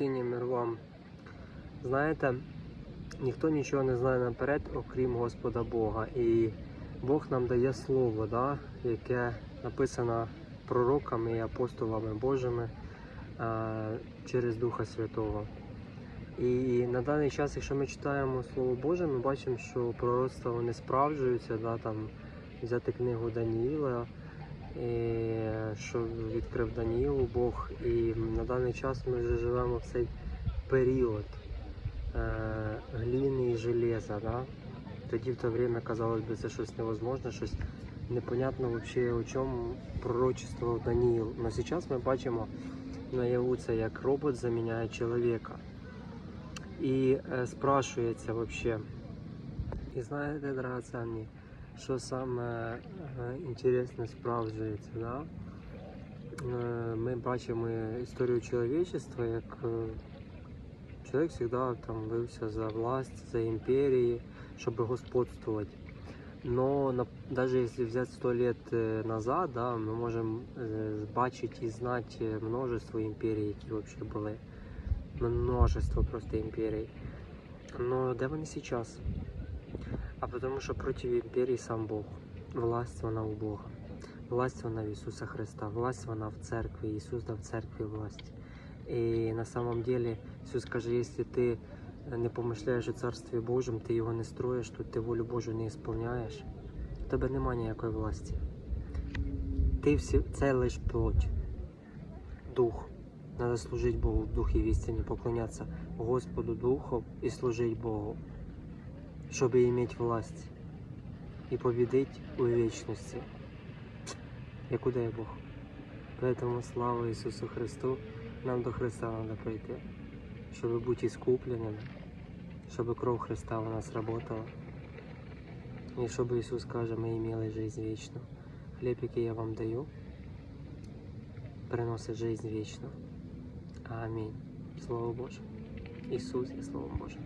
Мир вам. Знаєте, ніхто нічого не знає наперед, окрім Господа Бога. І Бог нам дає слово, да, яке написано пророками і апостолами Божими е, через Духа Святого. І на даний час, якщо ми читаємо Слово Боже, ми бачимо, що пророцтва вони справджуються, да, там, взяти книгу Даніїла, і, що відкрив Даніїлу Бог. І на даний час ми вже живемо в цей період е, гліни і железа. Да? Тоді в те время казалось би це щось невозможне, щось непонятно вообще о чому пророчествував Даніїл. Но зараз ми бачимо наяву це як робот заміняє чоловіка. І е, спрашується вообще. І знаєте, драгоценні, що саме е, інтересне справджується, да? Е, Ми бачимо історію чоловічества, як е, чоловік завжди там бився за власть, за імперії, щоб господствувати. Но на, даже если взять сто лет э, назад, да, мы можем э, бачить і знати э, множество імперій, які вообще були. Множество просто імперій. Но де вони зараз? А потому що проти імперії сам Бог. Власть вона у Бога. Власть вона в Ісуса Христа. Власть вона в церкві. Ісус дав церкві власть. І на самом деле Ісус каже, якщо ти не помишляєш о Царстві Божому, ти його не строїш, то ти волю Божу не ісполняєш, у тебе немає ніякої власті. Ти всі, це лиш плоть, дух. Треба служити Богу в духі в істині, поклонятися Господу Духом і служити Богу, щоб іметь власть і побідити у вічності, яку дає Бог. Поэтому слава Ісусу Христу, нам до Христа треба прийти, щоб бути іскупленими, щоб кров Христа у нас работала. І щоб Ісус каже, ми мали життя вічну. Хліб, який я вам даю, приносить життя вічну. Амінь. Слово Боже. Ісус є Словом Божим.